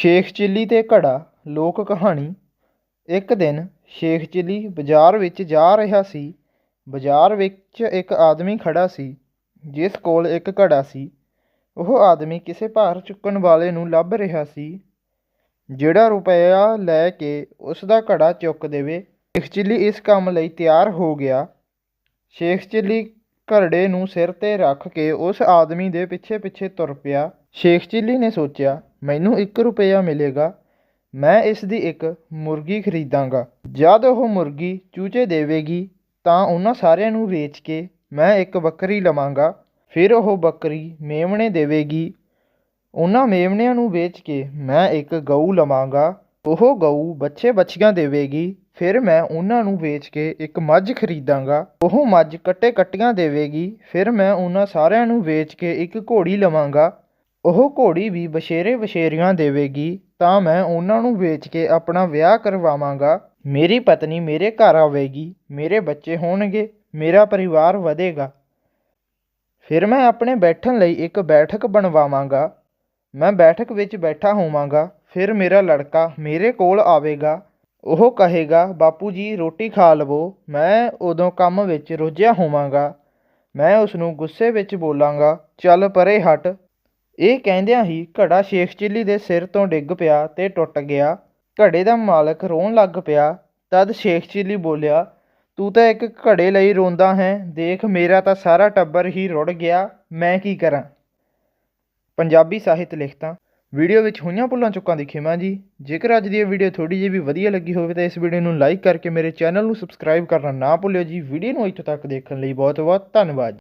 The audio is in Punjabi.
ਸ਼ੇਖ ਚਿੱਲੀ ਤੇ ਘੜਾ, ਲੋਕ ਕਹਾਣੀ। ਇੱਕ ਦਿਨ ਸ਼ੇਖ ਚਿੱਲੀ ਬਾਜ਼ਾਰ ਵਿੱਚ ਜਾ ਰਿਹਾ ਸੀ। ਬਾਜ਼ਾਰ ਵਿੱਚ ਇੱਕ ਆਦਮੀ ਖੜਾ ਸੀ, ਜਿਸ ਕੋਲ ਇੱਕ ਘੜਾ ਸੀ। ਉਹ ਆਦਮੀ ਕਿਸੇ ਭਾਰ ਚੁੱਕਣ ਵਾਲੇ ਨੂੰ ਲੱਭ ਰਿਹਾ ਸੀ। ਜਿਹੜਾ ਰੁਪਇਆ ਲੈ ਕੇ ਉਸ ਦਾ ਘੜਾ ਚੁੱਕ ਦੇਵੇ, ਸ਼ੇਖ ਚਿੱਲੀ ਇਸ ਕੰਮ ਲਈ ਤਿਆਰ ਹੋ ਗਿਆ। ਸ਼ੇਖ ਚਿੱਲੀ ਘੜੇ ਨੂੰ ਸਿਰ ਤੇ ਰੱਖ ਕੇ ਉਸ ਆਦਮੀ ਦੇ ਪਿੱਛੇ ਪਿੱਛੇ ਤੁਰ ਪਿਆ। ਸ਼ੇਖ ਚਿੱਲੀ ਨੇ ਸੋਚਿਆ ਮੈਨੂੰ ਇੱਕ ਰੁਪਇਆ ਮਿਲੇਗਾ, ਮੈਂ ਇਸ ਦੀ ਇੱਕ ਮੁਰਗੀ ਖਰੀਦਾਂਗਾ। ਜਦ ਉਹ ਮੁਰਗੀ ਚੂਚੇ ਦੇਵੇਗੀ, ਤਾਂ ਉਹਨਾਂ ਸਾਰਿਆਂ ਨੂੰ ਵੇਚ ਕੇ ਮੈਂ ਇੱਕ ਬੱਕਰੀ ਲਵਾਂਗਾ। ਫਿਰ ਉਹ ਬੱਕਰੀ ਮੇਮਣੇ ਦੇਵੇਗੀ। ਉਹਨਾਂ ਮੇਮਣਿਆਂ ਨੂੰ ਵੇਚ ਕੇ ਮੈਂ ਇੱਕ ਗਊ ਲਵਾਂਗਾ। ਉਹ ਗਊ ਬੱਚੇ ਬੱਚੀਆਂ ਦੇਵੇਗੀ। ਫਿਰ ਮੈਂ ਉਹਨਾਂ ਨੂੰ ਵੇਚ ਕੇ ਇੱਕ ਮੱਝ ਖਰੀਦਾਂਗਾ। ਉਹ ਮੱਝ ਕੱਟੇ ਕੱਟੀਆਂ ਦੇਵੇਗੀ। ਫਿਰ ਮੈਂ ਉਹਨਾਂ ਸਾਰਿਆਂ ਨੂੰ ਵੇਚ ਕੇ ਇੱਕ ਘੋੜੀ ਲਵਾਂਗਾ। ਉਹ ਘੋੜੀ ਵੀ ਬਛੇਰੇ ਬਛੇਰੀਆਂ ਦੇਵੇਗੀ, ਤਾਂ ਮੈਂ ਉਹਨਾਂ ਨੂੰ ਵੇਚ ਕੇ ਆਪਣਾ ਵਿਆਹ ਕਰਵਾਵਾਂਗਾ। ਮੇਰੀ ਪਤਨੀ ਮੇਰੇ ਘਰ ਆਵੇਗੀ, ਮੇਰੇ ਬੱਚੇ ਹੋਣਗੇ, ਮੇਰਾ ਪਰਿਵਾਰ ਵਧੇਗਾ। ਫਿਰ ਮੈਂ ਆਪਣੇ ਬੈਠਣ ਲਈ ਇੱਕ ਬੈਠਕ ਬਣਵਾਵਾਂਗਾ। ਮੈਂ ਬੈਠਕ ਵਿੱਚ ਬੈਠਾ ਹੋਵਾਂਗਾ, ਫਿਰ ਮੇਰਾ ਲੜਕਾ ਮੇਰੇ ਕੋਲ ਆਵੇਗਾ। ਉਹ ਕਹੇਗਾ, ਬਾਪੂ ਜੀ, ਰੋਟੀ ਖਾ ਲਵੋ। ਮੈਂ ਉਦੋਂ ਕੰਮ ਵਿੱਚ ਰੁੱਝਿਆ ਹੋਵਾਂਗਾ। ਮੈਂ ਉਸ ਨੂੰ ਗੁੱਸੇ ਵਿੱਚ ਬੋਲਾਂਗਾ, ਚੱਲ ਪਰੇ ਹਟ। ਇਹ ਕਹਿੰਦਿਆਂ ਹੀ ਘੜਾ ਸ਼ੇਖ ਚਿੱਲੀ ਦੇ ਸਿਰ ਤੋਂ ਡਿੱਗ ਪਿਆ ਤੇ ਟੁੱਟ ਗਿਆ। ਘੜੇ ਦਾ ਮਾਲਕ ਰੋਣ ਲੱਗ ਪਿਆ। ਤਦ ਸ਼ੇਖ ਚਿੱਲੀ ਬੋਲਿਆ, ਤੂੰ ਤਾਂ ਇੱਕ ਘੜੇ ਲਈ ਰੋਂਦਾ ਹੈ। ਦੇਖ, ਮੇਰਾ ਤਾਂ ਸਾਰਾ ਟੱਬਰ ਹੀ ਰੁੜ ਗਿਆ। ਮੈਂ ਕੀ ਕਰਾਂ? ਪੰਜਾਬੀ ਸਾਹਿਤ ਲਿਖਤਾਂ। ਵੀਡੀਓ ਵਿੱਚ ਹੋਈਆਂ ਭੁੱਲਾਂ ਚੁੱਕਾਂ ਦੀ ਖਿਮਾ ਜੀ। ਜੇਕਰ ਅੱਜ ਦੀ ਇਹ ਵੀਡੀਓ ਥੋੜੀ ਜਿਹੀ ਵੀ ਵਧੀਆ ਲੱਗੀ ਹੋਵੇ ਤਾਂ ਇਸ ਵੀਡੀਓ ਨੂੰ ਲਾਈਕ ਕਰਕੇ ਮੇਰੇ ਚੈਨਲ ਨੂੰ ਸਬਸਕ੍ਰਾਈਬ ਕਰਨਾ ਨਾ ਭੁੱਲਿਓ ਜੀ। ਵੀਡੀਓ ਨੂੰ ਇੱਥੋਂ ਤੱਕ ਦੇਖਣ ਲਈ ਬਹੁਤ ਬਹੁਤ ਧੰਨਵਾਦ।